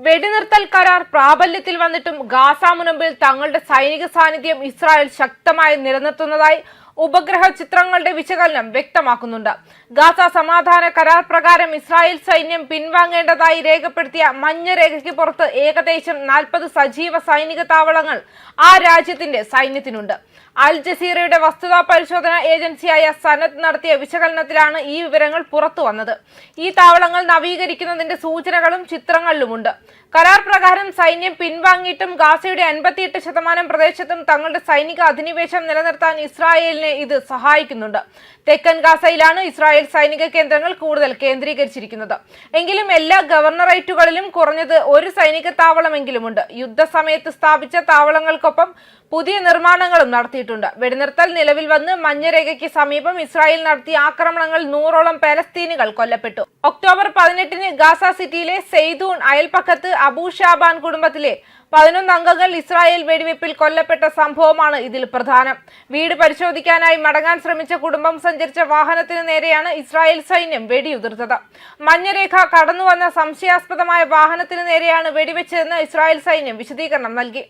വെടിനിർത്തൽ കരാർ പ്രാബല്യത്തിൽ വന്നിട്ടും ഗാസ മുനമ്പിൽ തങ്ങളുടെ സൈനിക സാന്നിധ്യം ഇസ്രായേൽ ശക്തമായി നിലനിർത്തുന്നതായി ഉപഗ്രഹ ചിത്രങ്ങളുടെ വിശകലനം വ്യക്തമാക്കുന്നുണ്ട്. ഗാസ സമാധാന കരാർ പ്രകാരം ഇസ്രായേൽ സൈന്യം പിൻവാങ്ങേണ്ടതായി രേഖപ്പെടുത്തിയ മഞ്ഞ രേഖയ്ക്ക് പുറത്ത് ഏകദേശം നാൽപ്പത് സജീവ സൈനിക താവളങ്ങൾ ആ രാജ്യത്തിന്റെ സൈന്യത്തിനുണ്ട്. അൽ ജസീറയുടെ വസ്തുതാ പരിശോധന ഏജൻസിയായ സനത് നടത്തിയ വിശകലനത്തിലാണ് ഈ വിവരങ്ങൾ പുറത്തു വന്നത്. ഈ താവളങ്ങൾ നവീകരിക്കുന്നതിന്റെ സൂചനകളും ചിത്രങ്ങളിലുമുണ്ട്. കരാർ പ്രകാരം സൈന്യം പിൻവാങ്ങിയിട്ടും ഗാസയുടെ അൻപത്തിയെട്ട് ശതമാനം പ്രദേശത്തും തങ്ങളുടെ സൈനിക അധിനിവേശം നിലനിർത്താൻ ഇസ്രായേലിനെ ഇത് സഹായിക്കുന്നുണ്ട്. തെക്കൻ ഗാസയിലാണ് ഇസ്രായേൽ സൈനിക കേന്ദ്രങ്ങൾ കൂടുതൽ കേന്ദ്രീകരിച്ചിരിക്കുന്നത്. എങ്കിലും എല്ലാ ഗവർണറേറ്റുകളിലും കുറഞ്ഞത് ഒരു സൈനിക താവളമെങ്കിലുമുണ്ട്. യുദ്ധസമയത്ത് സ്ഥാപിച്ച താവളങ്ങൾക്കൊപ്പം പുതിയ നിർമ്മാണങ്ങളും നടത്തിയിട്ടുണ്ട്. വെടിനിർത്തൽ നിലവിൽ വന്ന് മഞ്ഞരേഖയ്ക്ക് സമീപം ഇസ്രായേൽ നടത്തിയ ആക്രമണങ്ങൾ നൂറോളം പലസ്തീനുകൾ കൊല്ലപ്പെട്ടു. ഒക്ടോബർ പതിനെട്ടിന് ഗാസ സിറ്റിയിലെ സെയ്തൂൺ അയൽപ്പക്കത്ത് അബൂ ഷാബാൻ കുടുംബത്തിലെ പതിനൊന്ന് അംഗങ്ങൾ ഇസ്രായേൽ വെടിവെപ്പിൽ കൊല്ലപ്പെട്ട സംഭവമാണ് ഇതിൽ പ്രധാനം. വീട് പരിശോധിക്കാനായി മടങ്ങാൻ ശ്രമിച്ച കുടുംബം സഞ്ചരിച്ച വാഹനത്തിന് നേരെയാണ് ഇസ്രായേൽ സൈന്യം വെടിയുതിർത്തത്. മഞ്ഞരേഖ കടന്നുവന്ന സംശയാസ്പദമായ വാഹനത്തിന് നേരെയാണ് വെടിവെച്ചതെന്ന് ഇസ്രായേൽ സൈന്യം വിശദീകരണം നൽകി.